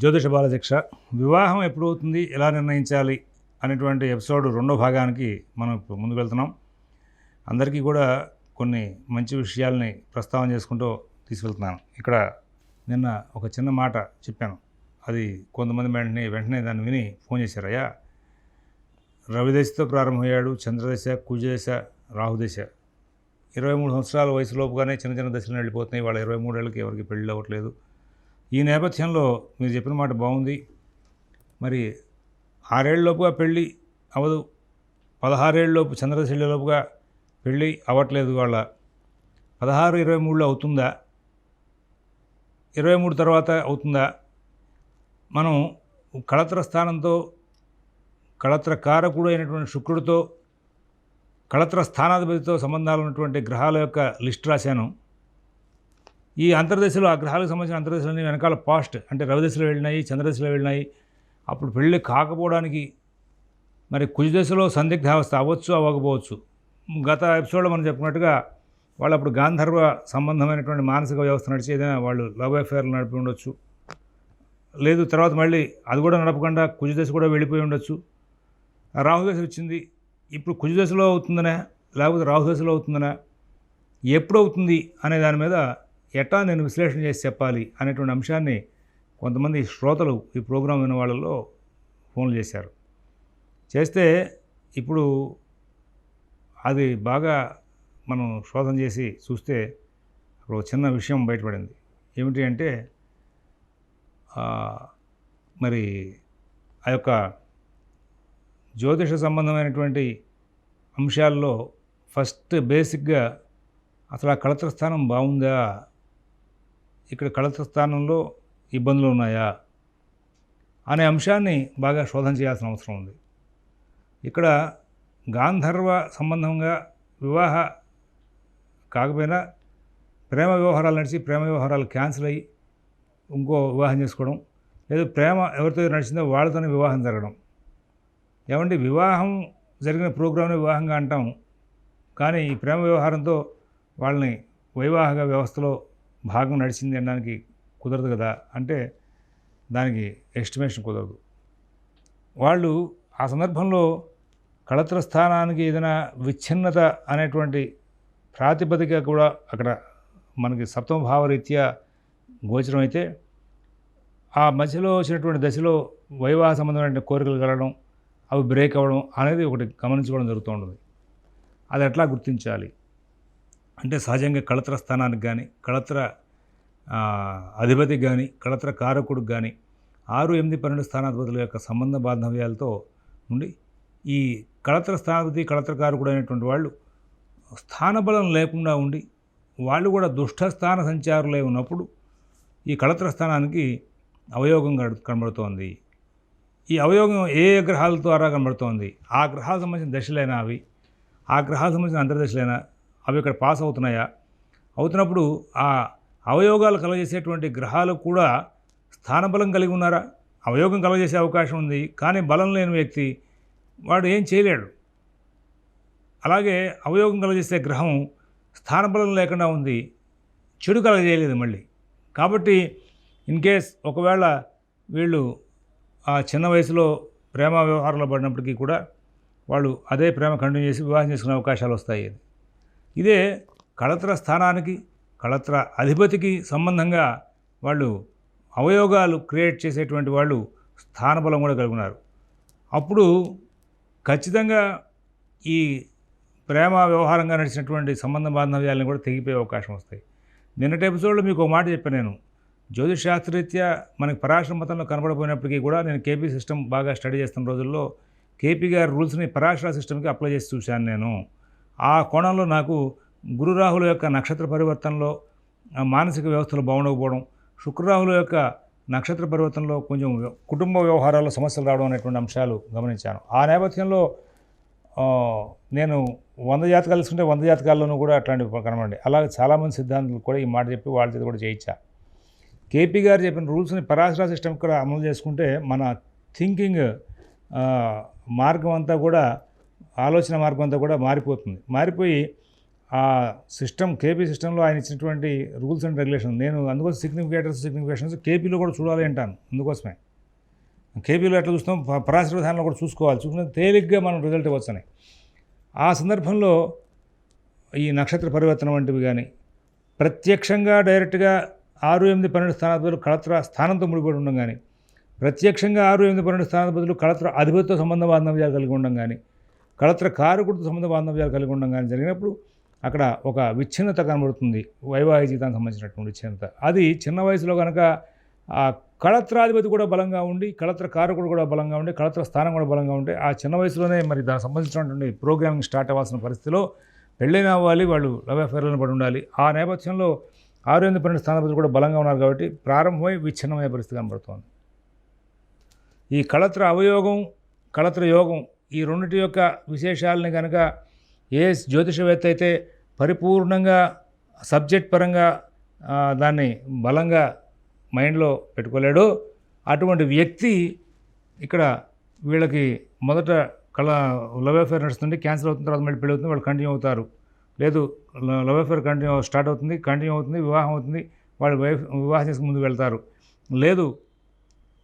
జ్యోతిష బాలశిక్ష వివాహం ఎప్పుడవుతుంది? ఎలా నిర్ణయించాలి? అనేటువంటి ఎపిసోడ్ రెండో భాగానికి మనం ఇప్పుడు ముందుకు వెళ్తున్నాం. అందరికీ కూడా కొన్ని మంచి విషయాల్ని ప్రస్తావన చేసుకుంటూ తీసుకెళ్తున్నాను. ఇక్కడ నిన్న ఒక చిన్న మాట చెప్పాను. అది కొంతమంది వెంటనే వెంటనే దాన్ని విని ఫోన్ చేశారయ్యా రవిదశతో ప్రారంభమయ్యాడు చంద్రదశ కుజదశ రాహుదశ. ఇరవై మూడు సంవత్సరాల వయసులోపుగానే చిన్న చిన్న దశలు వెళ్ళిపోతున్నాయి వాళ్ళ ఇరవై మూడేళ్ళకి ఎవరికి పెళ్ళి అవ్వట్లేదు. ఈ నేపథ్యంలో మీరు చెప్పిన మాట బాగుంది. మరి ఆరేళ్ళలోపుగా పెళ్ళి అవదు పదహారేళ్ళలోపు చంద్రదశలోపుగా పెళ్ళి అవ్వట్లేదు వాళ్ళ. పదహారు ఇరవై మూడులో అవుతుందా? ఇరవై మూడు తర్వాత అవుతుందా? మనం కళత్ర స్థానంతో కళత్ర కారకుడు అయినటువంటి శుక్రుడితో కళత్ర స్థానాధిపతితో సంబంధాలు ఉన్నటువంటి గ్రహాల యొక్క లిస్ట్ రాశాను. ఈ అంతర్దశలో ఆ గ్రహాలకు సంబంధించిన అంతర్దశలన్నీ వెనకాల పాస్ట్. అంటే రవిదశలో వెళ్ళినాయి చంద్రదశలో వెళ్ళినాయి. అప్పుడు పెళ్ళి కాకపోవడానికి మరి కుజదశలో సందిగ్ధావస్థ అవ్వచ్చు అవ్వకపోవచ్చు. గత ఎపిసోడ్లో మనం చెప్పుకున్నట్టుగా వాళ్ళు అప్పుడు గాంధర్వ సంబంధమైనటువంటి మానసిక వ్యవస్థ నడిచి ఏదైనా వాళ్ళు లవ్ అఫేర్లు నడిపి ఉండొచ్చు. లేదు తర్వాత మళ్ళీ అది కూడా నడపకుండా కుజదశ కూడా వెళ్ళిపోయి ఉండొచ్చు. రాహుదశ వచ్చింది. ఇప్పుడు కుజదశలో అవుతుందనే లేకపోతే రాహుదశలో అవుతుందనే ఎప్పుడు అవుతుంది అనే దాని మీద ఎట్టా నేను విశ్లేషణ చేసి చెప్పాలి అనేటువంటి అంశాన్ని కొంతమంది శ్రోతలు ఈ ప్రోగ్రాం విన్న వాళ్ళలో ఫోన్లు చేశారు. చేస్తే ఇప్పుడు అది బాగా మనం శోధన చేసి చూస్తే అక్కడ ఒక చిన్న విషయం బయటపడింది. ఏమిటి అంటే మరి ఆ యొక్క జ్యోతిష సంబంధమైనటువంటి అంశాల్లో ఫస్ట్ బేసిక్గా అసలు ఆ కళత్ర స్థానం బాగుందా? ఇక్కడ కళత స్థానంలో ఇబ్బందులు ఉన్నాయా అనే అంశాన్ని బాగా శోధన చేయాల్సిన అవసరం ఉంది. ఇక్కడ గాంధర్వ సంబంధంగా వివాహ కాకపోయినా ప్రేమ వ్యవహారాలు నడిచి ప్రేమ వ్యవహారాలు క్యాన్సిల్ అయ్యి ఇంకో వివాహం చేసుకోవడం లేదు ప్రేమ ఎవరితో నడిచిందో వాళ్ళతోనే వివాహం జరగడం. ఏమంటే వివాహం జరిగిన ప్రోగ్రామ్ని వివాహంగా అంటాం కానీ ఈ ప్రేమ వ్యవహారంతో వాళ్ళని వైవాహిక వ్యవస్థలో భాగం నడిచింది అనడానికి కుదరదు కదా అంటే దానికి ఎస్టిమేషన్ కుదరదు. వాళ్ళు ఆ సందర్భంలో కళత్ర స్థానానికి ఏదైనా విచ్ఛిన్నత అనేటువంటి ప్రాతిపదిక కూడా అక్కడ మనకి సప్తమ భావరీత్యా గోచరం అయితే ఆ మధ్యలో వచ్చినటువంటి దశలో వైవాహ సంబంధమైన కోరికలు కలగడం అవి బ్రేక్ అవ్వడం అనేది ఒకటి గమనించుకోవడం జరుగుతూ ఉంటుంది. అది ఎట్లా గుర్తించాలి? అంటే సహజంగా కళత్ర స్థానానికి కానీ కళత్ర అధిపతికి కానీ కళత్ర కారకుడికి కానీ ఆరు ఎనిమిది పన్నెండు స్థానాధిపతుల యొక్క సంబంధ బాంధవ్యాలతో ఉండి ఈ కళత్ర స్థానాధిపతి కళత్రకారకుడు కారకుడు వాళ్ళు స్థానబలం లేకుండా ఉండి వాళ్ళు కూడా దుష్ట స్థాన సంచారులే ఉన్నప్పుడు ఈ కళత్ర స్థానానికి అవయోగం కన- కనబడుతోంది. ఈ అవయోగం ఏ ఏ గ్రహాల ద్వారా కనబడుతోంది? ఆ గ్రహాలకు సంబంధించిన దశలైనా అవి ఆ గ్రహాలకు సంబంధించిన అంతర్దశలైనా అవి ఇక్కడ పాస్ అవుతున్నాయా? అవుతున్నప్పుడు ఆ అవయోగాలు కలగజేసేటువంటి గ్రహాలు కూడా స్థానబలం కలిగి ఉన్నారా? అవయోగం కలగజేసే అవకాశం ఉంది కానీ బలం లేని వ్యక్తి వాడు ఏం చేయలేడు. అలాగే అవయోగం కలగజేసే గ్రహం స్థానబలం లేకుండా ఉంది చెడు కలగజేయలేదు మళ్ళీ. కాబట్టి ఇన్ కేస్ ఒకవేళ వీళ్ళు ఆ చిన్న వయసులో ప్రేమ వ్యవహారంలో పడినప్పటికీ కూడా వాళ్ళు అదే ప్రేమ కంటిన్యూ చేసి వివాహం చేసుకునే అవకాశాలు వస్తాయి. ఇదే కళత్ర స్థానానికి కళత్ర అధిపతికి సంబంధంగా వాళ్ళు అవయోగాలు క్రియేట్ చేసేటువంటి వాళ్ళు స్థానబలం కూడా కలిగి ఉన్నారు అప్పుడు ఖచ్చితంగా ఈ ప్రేమ వ్యవహారంగా నడిచినటువంటి సంబంధ బాంధవ్యాలను కూడా తెగిపోయే అవకాశం వస్తాయి. నిన్నటి ఎపిసోడ్లో మీకు ఒక మాట చెప్పాను నేను. జ్యోతిష్ శాస్త్రరీత్యా మనకి పరాశర మతంలో కనబడపోయినప్పటికీ కూడా నేను కేపీ సిస్టమ్ బాగా స్టడీ చేస్తున్న రోజుల్లో కేపీ గారి రూల్స్ని పరాశర సిస్టమ్కి అప్లై చేసి చూశాను నేను. ఆ కోణంలో నాకు గురు రాహుల యొక్క నక్షత్ర పరివర్తనలో మానసిక వ్యవస్థలు బాగుండకపోవడం శుక్రరాహుల యొక్క నక్షత్ర పరివర్తనలో కొంచెం కుటుంబ వ్యవహారాల్లో సమస్యలు రావడం అనేటువంటి అంశాలు గమనించాను. ఆ నేపథ్యంలో నేను వంద జాతకాలు తీసుకుంటే వంద జాతకాల్లోనూ కూడా అట్లాంటివి కనబడండి. అలాగే చాలామంది సిద్ధాంతులు కూడా ఈ మాట చెప్పి వాళ్ళ చేత కూడా చేయించా. కేపీ గారు చెప్పిన రూల్స్ని పరాశరా సిస్టమ్ కూడా అమలు చేసుకుంటే మన థింకింగ్ మార్గం అంతా కూడా ఆలోచన మార్గం అంతా కూడా మారిపోతుంది. మారిపోయి ఆ సిస్టమ్ కేపీ సిస్టంలో ఆయన ఇచ్చినటువంటి రూల్స్ అండ్ రెగ్యులేషన్ నేను అందుకోసం సిగ్నిఫికేటర్స్ సిగ్నిఫికేషన్స్ కేపీలో కూడా చూడాలి అంటాను అందుకోసమే. కేపీలో ఎట్లా చూస్తాం? ప- పరాశర విధానంలో కూడా చూసుకోవాలి. చూసుకుని తేలిగ్గా మనం రిజల్ట్ ఇవ్వచ్చని. ఆ సందర్భంలో ఈ నక్షత్ర పరివర్తన వంటివి కానీ ప్రత్యక్షంగా డైరెక్ట్గా ఆరు ఎనిమిది పన్నెండు స్థానాధిపతులు కళత్ర స్థానంతో ముడిపడి ఉండడం కానీ ప్రత్యక్షంగా ఆరు ఎనిమిది పన్నెండు స్థానాధిపతులు కళత్ర అధిపతితో సంబంధ బాంధవ్యాలు కలిగి ఉండడం కానీ కళత్ర కారకుడితో సంబంధ బాంధవ్యాలు కలిగి ఉండడం కానీ జరిగినప్పుడు అక్కడ ఒక విచ్ఛిన్నత కనబడుతుంది. వైవాహిక జీవితానికి సంబంధించినటువంటి విచ్ఛిన్నత. అది చిన్న వయసులో కనుక ఆ కళత్రాధిపతి కూడా బలంగా ఉండి కళత్ర కారకుడు కూడా బలంగా ఉండి కళత్ర స్థానం కూడా బలంగా ఉంటే ఆ చిన్న వయసులోనే మరి దానికి సంబంధించినటువంటి ప్రోగ్రామింగ్ స్టార్ట్ అవ్వాల్సిన పరిస్థితిలో పెళ్ళైన అవ్వాలి వాళ్ళు లవ్ అఫేర్లను పడి ఉండాలి. ఆ నేపథ్యంలో ఆరు ఎనిమిది పన్నెండు స్థానాధిపతులు కూడా బలంగా ఉన్నారు కాబట్టి ప్రారంభమై విచ్ఛిన్నమయ్యే పరిస్థితి కనబడుతోంది. ఈ కళత్ర అవయోగం కళత్ర యోగం ఈ రెండింటి యొక్క విశేషాలని కనుక ఏ జ్యోతిషవేత్త అయితే పరిపూర్ణంగా సబ్జెక్ట్ పరంగా దాన్ని బలంగా మైండ్లో పెట్టుకోలేడో అటువంటి వ్యక్తి ఇక్కడ వీళ్ళకి మొదట కళ లవ్ అఫేర్ నడుస్తుంది క్యాన్సిల్ అవుతుంది తర్వాత మళ్ళీ పెళ్ళి అవుతుంది వాళ్ళు కంటిన్యూ అవుతారు. లేదు లవ్ అఫేర్ కంటిన్యూ స్టార్ట్ అవుతుంది కంటిన్యూ అవుతుంది వివాహం అవుతుంది వాళ్ళు వైఫ్ వివాహం చేసుకు ముందు వెళ్తారు. లేదు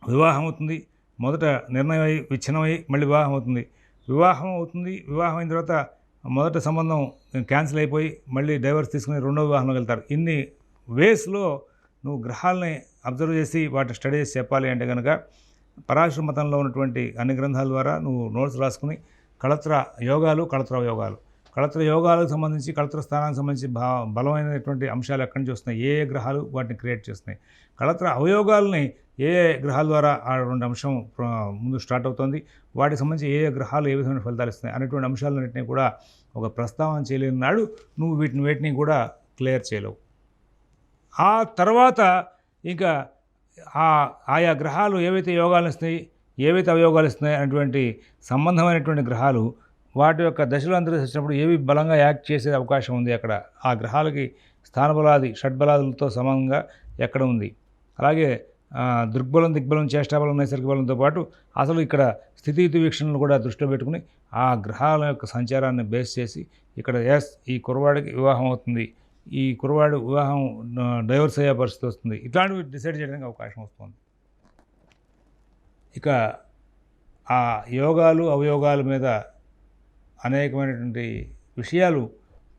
వివాహం అవుతుంది మొదట నిర్ణయం అయి విచ్ఛిన్నమై మళ్ళీ వివాహం అవుతుంది. వివాహం అవుతుంది వివాహం అయిన తర్వాత మొదట సంబంధం క్యాన్సిల్ అయిపోయి మళ్ళీ డైవర్స్ తీసుకుని రెండో వివాహంలోకి వెళ్తారు. ఇన్ని వేస్లో నువ్వు గ్రహాలని అబ్జర్వ్ చేసి వాటి స్టడీ చేసి చెప్పాలి అంటే కనుక పరాశుర మతంలో ఉన్నటువంటి అన్ని గ్రంథాల ద్వారా నువ్వు నోట్స్ రాసుకుని కళత్ర యోగాలు కళత్ర యోగాలు. కళత్ర యోగాలకు సంబంధించి కళత్ర స్థానానికి సంబంధించి బా బలమైనటువంటి అంశాలు ఎక్కడి నుంచి వస్తున్నాయి? ఏ ఏ గ్రహాలు వాటిని క్రియేట్ చేస్తున్నాయి? కళత్ర అవయోగాల్ని ఏ ఏ గ్రహాల ద్వారా ఆ రెండు అంశం ముందు స్టార్ట్ అవుతుంది? వాటికి సంబంధించి ఏ ఏ గ్రహాలు ఏ విధమైన ఫలితాలు ఇస్తున్నాయి? అనేటువంటి అంశాలన్నింటినీ కూడా ఒక ప్రస్తావన చేయలేని నాడు నువ్వు వీటిని వేటిని కూడా క్లియర్ చేయలేవు. ఆ తర్వాత ఇంకా ఆ ఆయా గ్రహాలు ఏవైతే యోగాలు ఇస్తున్నాయి ఏవైతే అవయోగాలు ఇస్తున్నాయి అనేటువంటి సంబంధమైనటువంటి గ్రహాలు వాటి యొక్క దశలు అంతరిస్తున్నప్పుడు ఏవి బలంగా యాక్ట్ చేసే అవకాశం ఉంది అక్కడ? ఆ గ్రహాలకి స్థానబలాది షడ్బలాదులతో సమానంగా ఎక్కడ ఉంది? అలాగే దృగ్బలం దిగ్బలం చేష్టాబలం నైసర్గిక బలంతో పాటు అసలు ఇక్కడ స్థితియుతి వీక్షణలు కూడా దృష్టిలో పెట్టుకుని ఆ గ్రహాల యొక్క సంచారాన్ని బేస్ చేసి ఇక్కడ ఎస్ ఈ కురవాడికి వివాహం అవుతుంది. ఈ కురవాడు వివాహం డైవర్స్ అయ్యే పరిస్థితి వస్తుంది. ఇట్లాంటివి డిసైడ్ చేయడానికి అవకాశం వస్తుంది. ఇక ఆ యోగాలు అవయోగాల మీద అనేకమైనటువంటి విషయాలు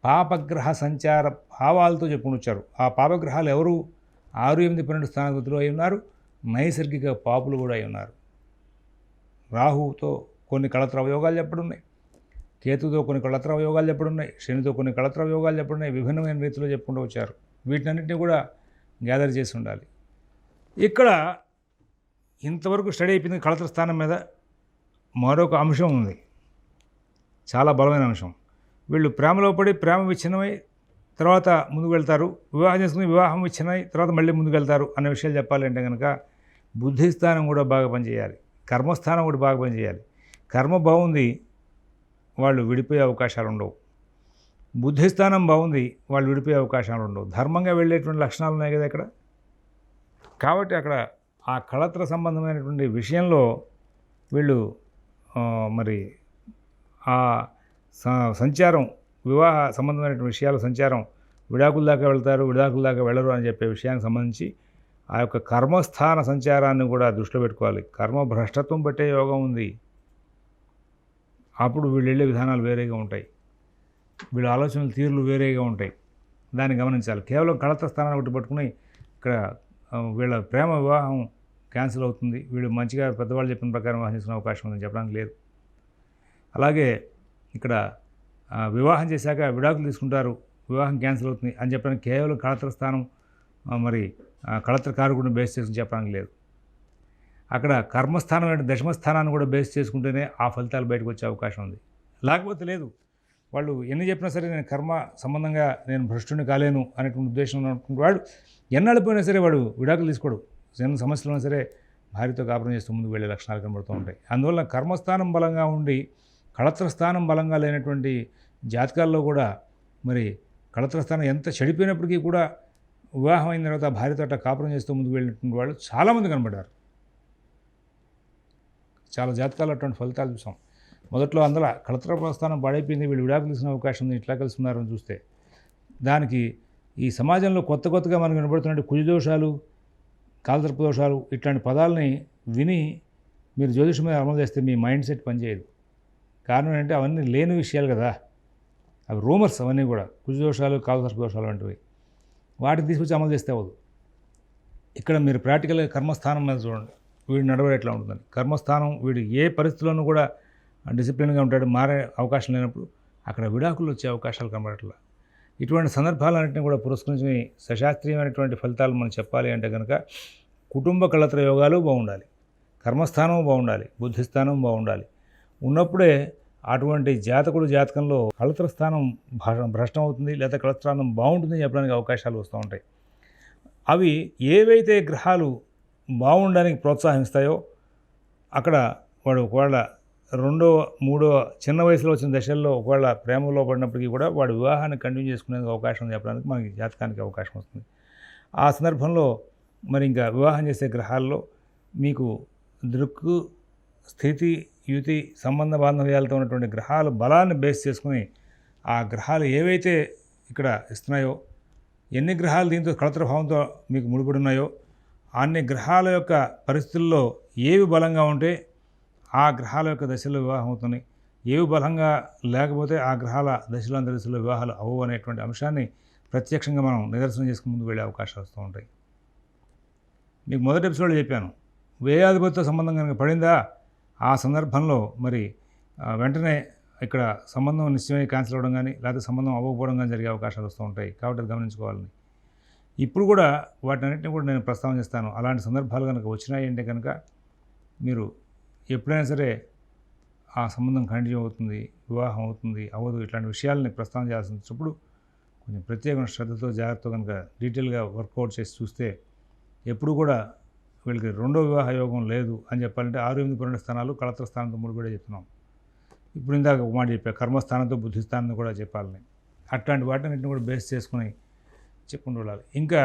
పాపగ్రహ సంచార భావాలతో చెప్పుకుని వచ్చారు. ఆ పాపగ్రహాలు ఎవరు? ఆరు ఎనిమిది పన్నెండు స్థానగతులు అయి ఉన్నారు. నైసర్గిక పాపులు కూడా అయి ఉన్నారు. రాహువుతో కొన్ని కళత్ర అవయోగాలు చెప్పడున్నాయి కేతుతో కొన్ని కళత్ర అవయోగాలు చెప్పడున్నాయి శనితో కొన్ని కళత్ర అవయోగాలు చెప్పడున్నాయి విభిన్నమైన రీతిలో చెప్పుకుంటూ వచ్చారు. వీటినన్నింటినీ కూడా గ్యాదర్ చేసి ఉండాలి. ఇక్కడ ఇంతవరకు స్టడీ అయిపోయింది కళత్ర స్థానం మీద. మరొక అంశం ఉంది. చాలా బలమైన అంశం. వీళ్ళు ప్రేమలో పడి ప్రేమ విచ్ఛిన్నమై తర్వాత ముందుకు వెళ్తారు. వివాహం చేసుకుని వివాహం విచ్ఛిన్నమై తర్వాత మళ్ళీ ముందుకు వెళ్తారు అనే విషయాలు చెప్పాలంటే కనుక బుద్ధిస్థానం కూడా బాగా పనిచేయాలి. కర్మస్థానం కూడా బాగా పనిచేయాలి. కర్మ బాగుంది వాళ్ళు విడిపోయే అవకాశాలు ఉండవు. బుద్ధిస్థానం బాగుంది వాళ్ళు విడిపోయే అవకాశాలు ఉండవు. ధర్మంగా వెళ్ళేటువంటి లక్షణాలు ఉన్నాయి కదా ఇక్కడ. కాబట్టి అక్కడ ఆ కళత్ర సంబంధమైనటువంటి విషయంలో వీళ్ళు మరి ఆ స- సంచారం వివాహ సంబంధమైనటువంటి విషయాలు సంచారం విడాకుల దాకా వెళ్తారు విడాకుల దాకా వెళ్ళరు అని చెప్పే విషయానికి సంబంధించి ఆ యొక్క కర్మస్థాన సంచారాన్ని కూడా దృష్టిలో పెట్టుకోవాలి. కర్మ భ్రష్టత్వం పట్టే యోగం ఉంది. అప్పుడు వీళ్ళు వెళ్ళే విధానాలు వేరేగా ఉంటాయి. వీళ్ళ ఆలోచనలు తీరులు వేరేగా ఉంటాయి. దాన్ని గమనించాలి. కేవలం కళత స్థానాన్ని ఒకటి పట్టుకుని ఇక్కడ వీళ్ళ ప్రేమ వివాహం క్యాన్సిల్ అవుతుంది. వీళ్ళు మంచిగా పెద్దవాళ్ళు చెప్పిన ప్రకారం వివాహం చేసుకునే అవకాశం ఉందని చెప్పడానికి లేదు. అలాగే ఇక్కడ వివాహం చేశాక విడాకులు తీసుకుంటారు. వివాహం క్యాన్సిల్ అవుతుంది అని చెప్పడానికి కేవలం కళత్ర స్థానం మరి కళత్ర కారకుడిని బేస్ చేసుకుని చెప్పడానికి లేదు. అక్కడ కర్మస్థానం అంటే దశమస్థానాన్ని కూడా బేస్ చేసుకుంటేనే ఆ ఫలితాలు బయటకు వచ్చే అవకాశం ఉంది. లేకపోతే లేదు. వాళ్ళు ఎన్ని చెప్పినా సరే నేను కర్మ సంబంధంగా నేను భ్రష్టుని కాలేను అనేటువంటి ఉద్దేశం ఉన్నటువంటి వాడు ఎన్నాళ్ళు పోయినా సరే వాడు విడాకులు తీసుకోడు. చిన్న సమస్యలు ఉన్నా సరే భార్యతో కాపురం చేస్తూ ముందుకు వెళ్ళే లక్షణాలు కనబడుతూ ఉంటాయి. అందువల్ల కర్మస్థానం బలంగా ఉండి కళత్రస్థానం బలంగా లేనటువంటి జాతకాల్లో కూడా మరి కళత్రస్థానం ఎంత చెడిపోయినప్పటికీ కూడా వివాహం అయిన తర్వాత భార్యతో అట్లా కాపురం చేస్తూ ముందుకు వెళ్ళినటువంటి వాళ్ళు చాలామంది కనబడ్డారు. చాలా జాతకాలు అటువంటి ఫలితాలు చూసాం. మొదట్లో అందులో కళత్ర ప్రస్థానం పాడైపోయింది వీళ్ళు విడాకులు అవకాశం ఉంది ఇట్లా కలుసుకున్నారని చూస్తే దానికి ఈ సమాజంలో కొత్త కొత్తగా మనకు వినబడుతున్న కుజదోషాలు కాలతర్ప దోషాలు ఇట్లాంటి పదాలని విని మీరు జ్యోతిషం మీద అమలు చేస్తే మీ మైండ్ సెట్ పనిచేయదు. కారణం ఏంటంటే అవన్నీ లేని విషయాలు కదా. అవి రూమర్స్ అవన్నీ కూడా. కుజదోషాలు కాలతర్ప దోషాలు వంటివి. వాటిని తీసుకొచ్చి అమలు చేస్తే అవ్వదు. ఇక్కడ మీరు ప్రాక్టికల్గా కర్మస్థానం మీద చూడండి. వీడి నడవడి ఎట్లా ఉంటుందని కర్మస్థానం వీడు ఏ పరిస్థితుల్లోనూ కూడా డిసిప్లిన్గా ఉంటాడు మారే అవకాశం లేనప్పుడు అక్కడ విడాకులు వచ్చే అవకాశాలు కనబడట్లా. ఇటువంటి సందర్భాలన్నింటినీ కూడా పురస్కరించుకుని సశాస్త్రీయమైనటువంటి ఫలితాలు మనం చెప్పాలి అంటే కనుక కుటుంబ కళత్ర యోగాలు బాగుండాలి. కర్మస్థానం బాగుండాలి. బుద్ధిస్థానం బాగుండాలి. ఉన్నప్పుడే అటువంటి జాతకుడు జాతకంలో కళత్ర స్థానం భాష భ్రష్టం అవుతుంది లేదా కళత్రానం బాగుంటుంది చెప్పడానికి అవకాశాలు వస్తూ ఉంటాయి. అవి ఏవైతే గ్రహాలు బాగుండడానికి ప్రోత్సాహిస్తాయో అక్కడ వాడు ఒకవేళ రెండో మూడో చిన్న వయసులో వచ్చిన దశల్లో ఒకవేళ ప్రేమలో పడినప్పటికీ కూడా వాడు వివాహాన్ని కంటిన్యూ చేసుకునేందుకు అవకాశం చెప్పడానికి మనకి జాతకానికి అవకాశం వస్తుంది. ఆ సందర్భంలో మరి ఇంకా వివాహం చేసే గ్రహాల్లో మీకు దృక్కు స్థితి యుతి సంబంధ బాంధవ్యాలతో ఉన్నటువంటి గ్రహాలు బలాన్ని బేస్ చేసుకుని ఆ గ్రహాలు ఏవైతే ఇక్కడ ఇస్తున్నాయో ఎన్ని గ్రహాలు దీంతో కళతృభావంతో మీకు ముడిపడి ఉన్నాయో అన్ని గ్రహాల యొక్క పరిస్థితుల్లో ఏవి బలంగా ఉంటే ఆ గ్రహాల యొక్క దశలో వివాహం అవుతున్నాయి. ఏవి బలంగా లేకపోతే ఆ గ్రహాల దశలో అంత దశలో వివాహాలు అవ్వవు అనేటువంటి అంశాన్ని ప్రత్యక్షంగా మనం నిదర్శనం చేసుకుని ముందు వెళ్ళే అవకాశాలు వస్తూ ఉంటాయి. మీకు మొదటి ఎపిసోడ్లో చెప్పాను వ్యయాధిపతితో సంబంధం కనుక పడిందా? ఆ సందర్భంలో మరి వెంటనే ఇక్కడ సంబంధం నిశ్చయమై క్యాన్సిల్ అవ్వడం కానీ లేకపోతే సంబంధం అవ్వకపోవడం కానీ జరిగే అవకాశాలు వస్తూ ఉంటాయి. కాబట్టి అది గమనించుకోవాలని. ఇప్పుడు కూడా వాటన్నిటిని కూడా నేను ప్రస్తావన చేస్తాను. అలాంటి సందర్భాలు కనుక వచ్చినాయి కనుక మీరు ఎప్పుడైనా సరే ఆ సంబంధం కంటిన్యూ అవుతుంది వివాహం అవుతుంది అవ్వదు ఇట్లాంటి విషయాలని ప్రస్తావన చేయాల్సి వచ్చినప్పుడు కొంచెం ప్రత్యేకమైన శ్రద్ధతో జాగ్రత్తతో కనుక డీటెయిల్గా వర్కౌట్ చేసి చూస్తే ఎప్పుడు కూడా వీళ్ళకి రెండో వివాహ యోగం లేదు అని చెప్పాలంటే ఆరు ఎనిమిది పన్నెండు స్థానాలు కళత్ర స్థానంతో ముడిపడే చెప్తున్నాం. ఇప్పుడు ఇందాక ఒక మాట చెప్పా కర్మస్థానంతో బుద్ధిస్థానంతో కూడా చెప్పాలని. అట్లాంటి వాటిని కూడా బేస్ చేసుకుని చెప్పుకుంటూ వెళ్ళాలి ఇంకా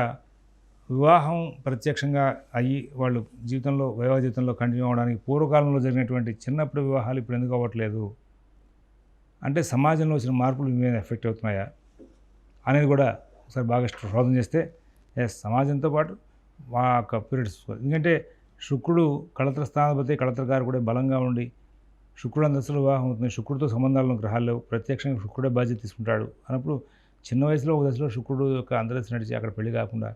వివాహం ప్రత్యక్షంగా అయ్యి వాళ్ళు జీవితంలో వైవాహ జీవితంలో కంటిన్యూ అవ్వడానికి పూర్వకాలంలో జరిగినటువంటి చిన్నప్పుడు వివాహాలు ఇప్పుడు ఎందుకు అవ్వట్లేదు? అంటే సమాజంలో వచ్చిన మార్పులు మీద ఎఫెక్ట్ అవుతున్నాయా? అనేది కూడా ఒకసారి బాగా శోధన చేస్తే సమాజంతో పాటు మా యొక్క పీరియడ్స్ ఎందుకంటే శుక్రుడు కళత్ర స్థానాధిపతి కళత్రకారు కూడా బలంగా ఉండి శుక్రుడు అందస్తులు వివాహం అవుతుంది. శుక్రుడితో సంబంధాలను గ్రహాలు లేవు. ప్రత్యక్షంగా శుక్రుడే బాధ్యత తీసుకుంటాడు. అన్నప్పుడు చిన్న వయసులో ఒక దశలో శుక్రుడు యొక్క అందరస్సు నడిచి అక్కడ పెళ్ళి కాకుండా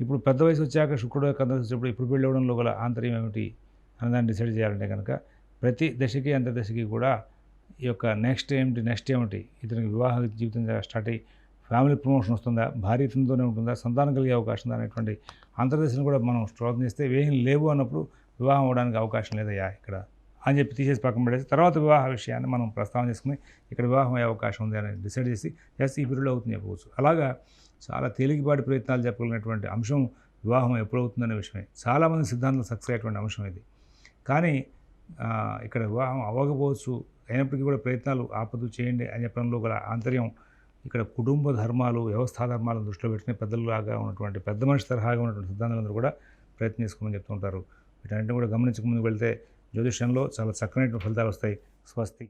ఇప్పుడు పెద్ద వయసు వచ్చాక శుక్రుడు యొక్క అందరస్సు వచ్చినప్పుడు ఇప్పుడు పెళ్ళి అవ్వడంలో గల ఆంతర్యం ఏమిటి అని దాన్ని డిసైడ్ చేయాలంటే కనుక ప్రతి దశకి అంతర్దశకి కూడా ఈ యొక్క నెక్స్ట్ ఏమిటి నెక్స్ట్ ఏమిటి? ఇతనికి వివాహ జీవితం స్టార్ట్ అయ్యి ఫ్యామిలీ ప్రమోషన్ వస్తుందా భార్యతోనే ఉంటుందా సంతానం కలిగే అవకాశం ఉందా అనేటువంటి అంతర్దశను కూడా మనం శోధన చేస్తే ఏం లేవు అన్నప్పుడు వివాహం అవ్వడానికి అవకాశం లేదయ్యా ఇక్కడ అని చెప్పి తీసేసి పక్కన పడేసి తర్వాత వివాహ విషయాన్ని మనం ప్రస్తావన చేసుకుని ఇక్కడ వివాహం అయ్యే అవకాశం ఉంది అని డిసైడ్ చేసి ఎస్ ఈ పీరియడ్లో అవుతుంది చెప్పవచ్చు. అలాగా చాలా తేలికపాటి ప్రయత్నాలు చెప్పగలిగినటువంటి అంశం వివాహం ఎప్పుడవుతుందనే విషయమే. చాలామంది సిద్ధాంతం సక్సెస్ అయ్యేటువంటి అంశం ఇది. కానీ ఇక్కడ వివాహం అవ్వకపోవచ్చు అయినప్పటికీ కూడా ప్రయత్నాలు ఆపదు చేయండి అని చెప్పడంలో గల ఆంతర్యం ఇక్కడ కుటుంబ ధర్మాలు వ్యవస్థా ధర్మాలను దృష్టిలో పెట్టుకుని పెద్దలాగా ఉన్నటువంటి పెద్ద మనిషి తరహాగా ఉన్నటువంటి సిద్ధాంతాలందరూ కూడా ప్రయత్నం చేసుకోమని చెప్తుంటారు. వీటన్నింటిని కూడా గమనించక ముందుకు వెళ్తే జ్యోతిష్యంలో చాలా చక్కనైన ఫలితాలు వస్తాయి. స్వస్తి.